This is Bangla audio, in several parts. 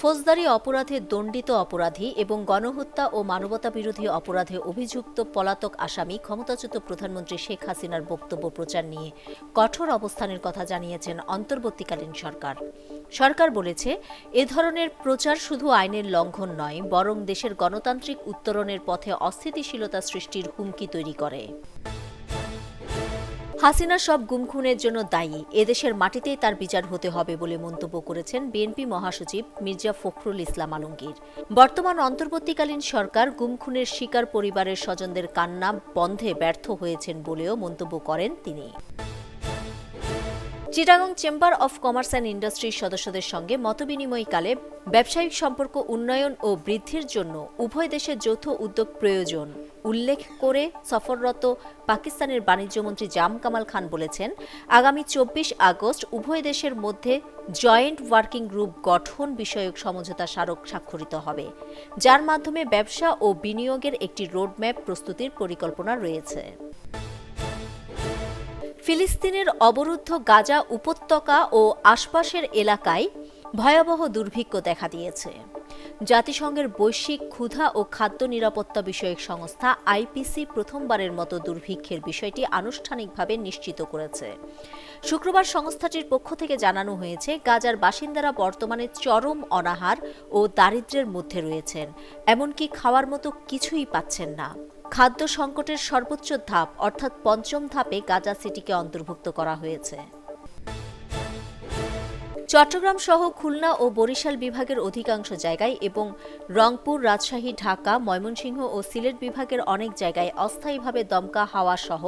ফৌজদারি অপরাধে দণ্ডিত অপরাধী এবং গণহত্যা ও মানবতা বিরোধী অপরাধে অভিযুক্ত পলাতক আসামি ক্ষমতাচ্যুত প্রধানমন্ত্রী শেখ হাসিনার বক্তব্য প্রচার নিয়ে কঠোর অবস্থানের কথা জানিয়েছেন অন্তর্বর্তীকালীন সরকার। সরকার বলেছে, এ ধরনের প্রচার শুধু আইনের লঙ্ঘন নয়, বরং দেশের গণতান্ত্রিক উত্তরণের পথে অস্থিতিশীলতা সৃষ্টির হুমকি তৈরি করে। হাসিনা সব গুমখুনের জন্য দায়ী। এদেশের মাটিতেই তার বিচার হতে হবে বলে মন্তব্য করেছেন বিএনপি মহাসচিব মির্জা ফখরুল ইসলাম আলমগীর। বর্তমান অন্তর্বর্তীকালীন সরকার গুমখুনের শিকার পরিবারের স্বজনদের কান্না বন্ধে ব্যর্থ হয়েছেন বলেও মন্তব্য করেন তিনি। Chittagong chamber of commerce and ইন্ডাস্ট্রির সদস্যদের সঙ্গে মতবিনিময়কালে ব্যবসায়িক সম্পর্ক উন্নয়ন ও বৃদ্ধির জন্য উভয় দেশের যৌথ উদ্যোগ প্রয়োজন। উল্লেখ করে সফররত পাকিস্তানের বাণিজ্যমন্ত্রী জাম কামাল খান বলেছেন, আগামী চব্বিশ আগস্ট উভয় দেশের মধ্যে জয়েন্ট ওয়ার্কিং গ্রুপ গঠন বিষয়ক সমঝোতা স্মারক স্বাক্ষরিত হবে, যার মাধ্যমে ব্যবসা ও বিনিয়োগের একটি রোডম্যাপ প্রস্তুতির পরিকল্পনা রয়েছে। ফিলিস্তিনের অবরুদ্ধ গাজা উপত্যকা ও আশপাশের এলাকায় ভয়াবহ দুর্ভিক্ষ দেখা দিয়েছে। জাতিসংঘের বৈশ্বিক ক্ষুধা ও খাদ্য নিরাপত্তা বিষয়ক সংস্থা আইপিসি প্রথমবারের মতো দুর্ভিক্ষের বিষয়টি আনুষ্ঠানিকভাবে নিশ্চিত করেছে। শুক্রবার সংস্থাটির পক্ষ থেকে জানানো হয়েছে, গাজার বাসিন্দারা বর্তমানে চরম অনাহার ও দারিদ্র্যের মধ্যে রয়েছেন। এমনকি খাওয়ার মতো কিছুই পাচ্ছেন না। খাদ্য সংকটের সর্বোচ্চ ধাপ, অর্থাৎ পঞ্চম ধাপে গাজা সিটিকে অন্তর্ভুক্ত করা হয়েছে। চট্টগ্রাম সহ খুলনা ও বরিশাল বিভাগের অধিকাংশ জায়গায় এবং রংপুর, রাজশাহী, ঢাকা, ময়মনসিংহ ও সিলেট বিভাগের অনেক জায়গায় অস্থায়ীভাবে দমকা হাওয়া সহ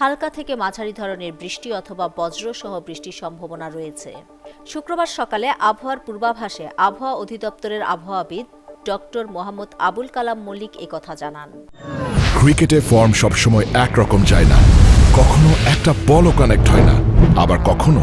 হালকা থেকে মাঝারি ধরনের বৃষ্টি অথবা বজ্র সহ বৃষ্টির সম্ভাবনা রয়েছে। শুক্রবার সকালে আবহাওয়ার পূর্বাভাসে আবহাওয়া অধিদপ্তরের আবহাওয়াবিদ ডক্টর মোহাম্মদ আবুল কালাম মল্লিক একথা জানান। ক্রিকেটে ফর্ম সবসময় একরকম যায় না। কখনো একটা বলও কানেক্ট হয় না। আবার কখনো